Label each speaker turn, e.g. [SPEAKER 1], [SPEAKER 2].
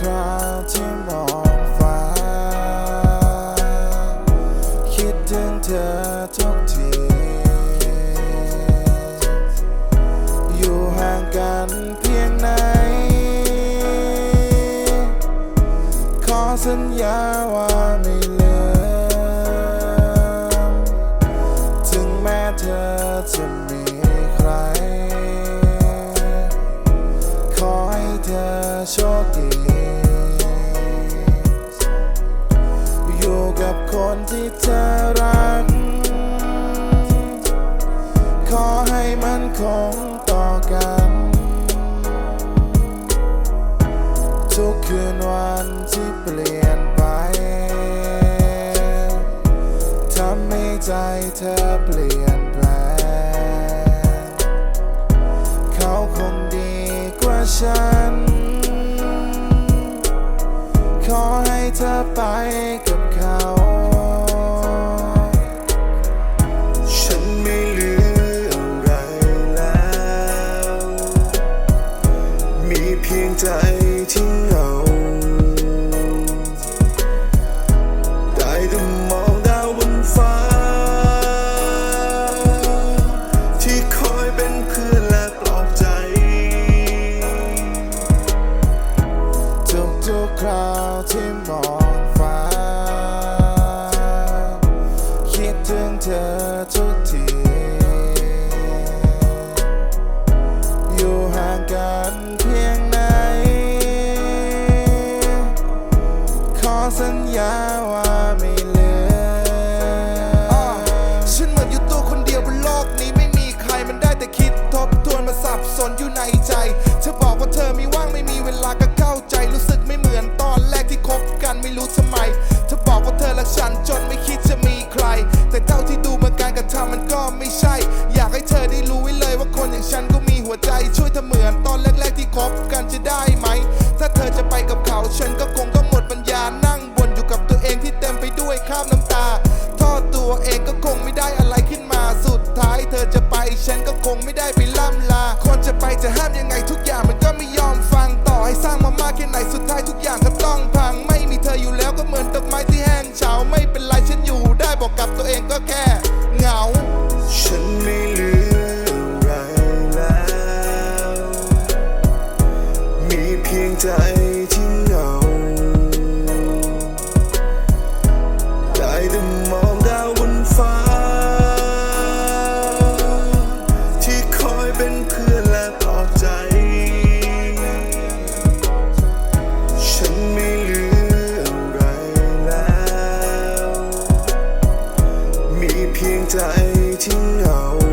[SPEAKER 1] คราวที่
[SPEAKER 2] มองฟ้า คิดถึงเธอทุ
[SPEAKER 1] กที อยู่ห่างกันเพียงไหน ขอสัญญาว่าไม่ลืมถึงแม้เธอจะ ที่เธอรัก ขอให้มันคงต่อกัน ทุกคืนวันที่เปลี่ยนไป ทำให้ใจเธอเปลี่ยนแปลงเขาคงดีกว่าฉัน ขอให้เธอไปกับเขา นเพียงไหน ขอสัญญาว่าไม่เลืม
[SPEAKER 2] ฉันเหมือนอยู่ตัวคนเดียวบนโลกนี้ไม่มีใครมันได้แต่คิดทบทวนมาสับสนอยู่ในใจ เธอบอกว่าเธอมีว่างไม่มีเวลาก็เข้าใจรู้สึกไม่เหมือนตอนแรกที่คบกันไม่รู้ทำไม เธอบอกว่าเธอรักฉันจนไม่คิด คบกันจะได้ไหม ถ้าเธอจะไปกับเขาฉันก็คงต้องหมดปัญญานั่งบนอยู่กับตัวเองที่เต็มไปด้วยข้ามน้ำตาโทษตัวเองก็คงไม่ได้อะไรขึ้นมาสุดท้าย เธอจะไปฉันก็คงไม่ได้ไปล่ำลาคนจะไปจะห้ามยังไงทุกอย่างมันก็ไม่ยอมฟังต่อให้สร้างมามากแค่ไหนสุดท้ายทุกอย่างก็ต้องพัง ไม่มีเธออยู่แล้วก็เหมือนดอกไม้ที่แห้งเฉาไม่เป็นไรฉันอยู่ได้บอกกับตัวเองก็แค่เหงา
[SPEAKER 1] ฉัน พียงใจที่เหงาได้แต่มองดาวบนฟ้า ที่คอยเป็นเพื่อนและปลอบใจ ฉันไม่เหลืออะไรแล้ว มีเพียงใจที่เหงา